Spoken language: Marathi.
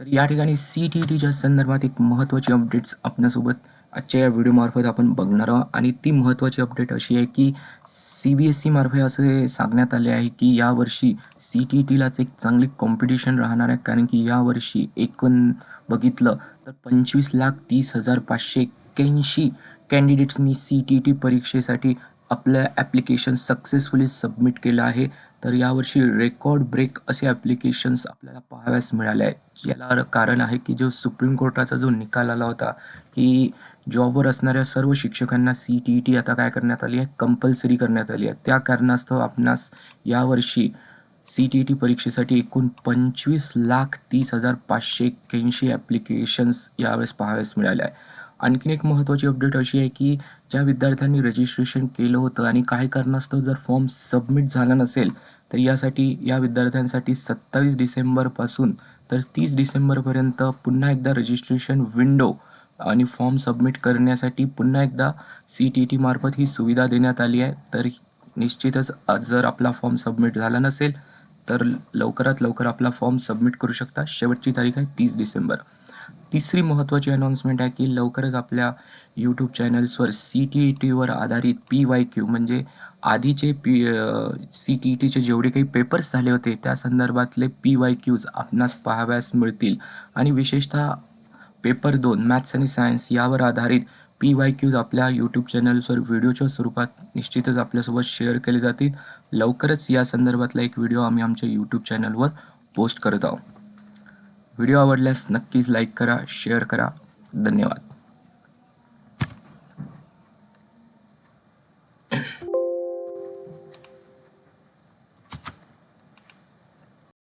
तर या ठिकाणी सी टी टीच्या संदर्भात एक महत्त्वाची अपडेट्स आपल्यासोबत आजच्या या व्हिडिओमार्फत आपण बघणार आहोत. आणि ती महत्त्वाची अपडेट अशी आहे की सी बी एस सी असं असे सांगण्यात आले आहे की यावर्षी सी टी टीलाच एक चांगली कॉम्पिटिशन राहणार आहे. कारण की यावर्षी एकूण बघितलं तर पंचवीस लाख तीस हजार पाचशे एक्क्याऐंशी कॅन्डिडेट्सनी सी टी टी परीक्षेसाठी आपलं ॲप्लिकेशन सक्सेसफुली सबमिट केलं आहे तर यावर्षी रेकॉर्ड ब्रेक असे ॲप्लिकेशन्स आपल्याला पाहाव्यास मिळाले आहेत. याला कारण आहे की जो सुप्रीम कोर्टाचा जो निकाल आला होता की जॉबवर असणाऱ्या सर्व शिक्षकांना सी टी ई टी आता काय करण्यात आली आहे? कंपल्सरी करण्यात आली आहे. त्या कारणास्तव आपणास यावर्षी सी टी ई टी परीक्षेसाठी एकूण पंचवीस लाख तीस हजार पाचशे एक्क्याऐंशी ॲप्लिकेशन्स यावेळेस पाहाव्यास मिळाले आहे आणखीन एक महत्त्वाची अपडेट अशी आहे की ज्या विद्यार्थ्यांनी रजिस्ट्रेशन केलं होतं आणि काही कारणास्तव जर फॉर्म सबमिट झाला नसेल तर यासाठी या विद्यार्थ्यांसाठी सत्तावीस डिसेंबरपासून तर तीस डिसेंबरपर्यंत पुन्हा एकदा रजिस्ट्रेशन विंडो आणि फॉर्म सबमिट करण्यासाठी पुन्हा एकदा सी टी टी मार्फत ही सुविधा देण्यात आली आहे. तर निश्चितच जर आपला फॉर्म सबमिट झाला नसेल तर लवकरात लवकर आपला फॉर्म सबमिट करू शकता. शेवटची तारीख आहे तीस डिसेंबर. तिसरी महत्त्वाची अनाउन्समेंट आहे की लवकरच आपल्या यूट्यूब चॅनल्सवर सी टी ई टीवर आधारित पी वाय क्यू म्हणजे आधीचे पी सी टी ई टीचे जेवढे काही पेपर्स झाले होते त्या संदर्भातले पी वाय क्यूज आपणास पाहाव्यास मिळतील. आणि विशेषतः पेपर दोन मॅथ्स आणि सायन्स यावर आधारित पी वाय क्यूज आपल्या यूट्यूब चॅनल्सवर व्हिडिओच्या स्वरूपात निश्चितच आपल्यासोबत शेअर केले जातील. लवकरच या संदर्भातला एक व्हिडिओ आम्ही आमच्या यूट्यूब चॅनलवर पोस्ट करत आहोत. व्हिडिओ आवडल्यास नक्कीच लाईक करा शेअर करा. धन्यवाद.